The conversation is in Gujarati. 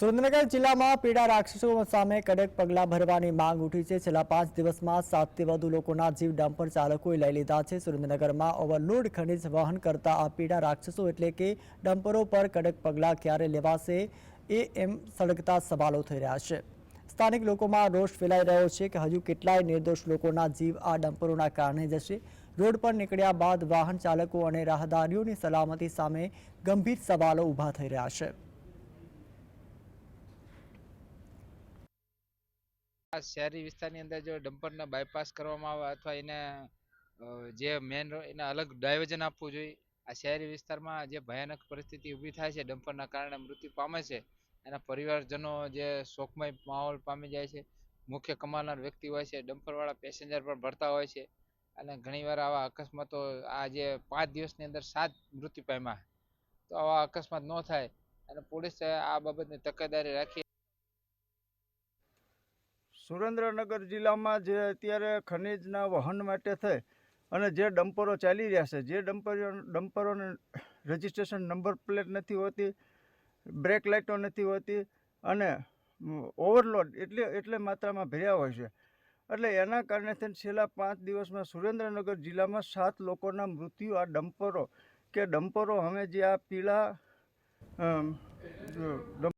સુરેન્દ્રનગર જિલ્લામાં પીડા રાક્ષસો સામે કડક પગલાં ભરવાની માંગ ઉઠી છે. છેલ્લા પાંચ દિવસમાં સાતથી વધુ લોકોના જીવ ડમ્પર ચાલકોએ લઈ લીધા છે. સુરેન્દ્રનગરમાં ઓવરલોડ ખનિજ વહન કરતા આ પીડા રાક્ષસો એટલે કે ડમ્પરો પર કડક પગલાં ક્યારે લેવાશે એ એમ સળગતા સવાલો થઈ રહ્યા છે. સ્થાનિક લોકોમાં રોષ ફેલાઈ રહ્યો છે કે હજુ કેટલાય નિર્દોષ લોકોના જીવ આ ડમ્પરોના કારણે જશે. રોડ પર નીકળ્યા બાદ વાહન ચાલકો અને રાહદારીઓની સલામતી સામે ગંભીર સવાલો ઊભા થઈ રહ્યા છે. શહેરી વિસ્તારની અંદર જો ડમ્પરને બાયપાસ કરવામાં આવે અથવા એને જે મેન એને અલગ ડાયવર્ઝન આપવું જોઈએ, આ શહેરી વિસ્તારમાં જે ભયાનક પરિસ્થિતિ ઊભી થાય છે, ડમ્પરના કારણે મૃત્યુ પામે છે, એના પરિવારજનો જે શોકમય માહોલ પામી જાય છે, મુખ્ય કમાનાર વ્યક્તિ હોય છે, ડમ્પરવાળા પેસેન્જર પણ ભરતા હોય છે, અને ઘણીવાર આવા અકસ્માતો, આ જે પાંચ દિવસની અંદર સાત મૃત્યુ પામ્યા, તો આવા અકસ્માત ન થાય, અને પોલીસે આ બાબતની તકેદારી રાખી સુરેન્દ્રનગર જિલ્લામાં જે અત્યારે ખનિજના વહન માટે થઈ અને જે ડમ્પરો ચાલી રહ્યા છે, જે ડમ્પરો, ડમ્પરોને રજિસ્ટ્રેશન નંબર પ્લેટ નથી હોતી, બ્રેક લાઇટો નથી હોતી અને ઓવરલોડ એટલે એટલે માત્રામાં ભર્યા હોય છે. એટલે એના કારણે થઈને છેલ્લા પાંચ દિવસમાં સુરેન્દ્રનગર જિલ્લામાં સાત લોકોના મૃત્યુ આ ડમ્પરો, કે ડમ્પરો અમે જે આ પીળા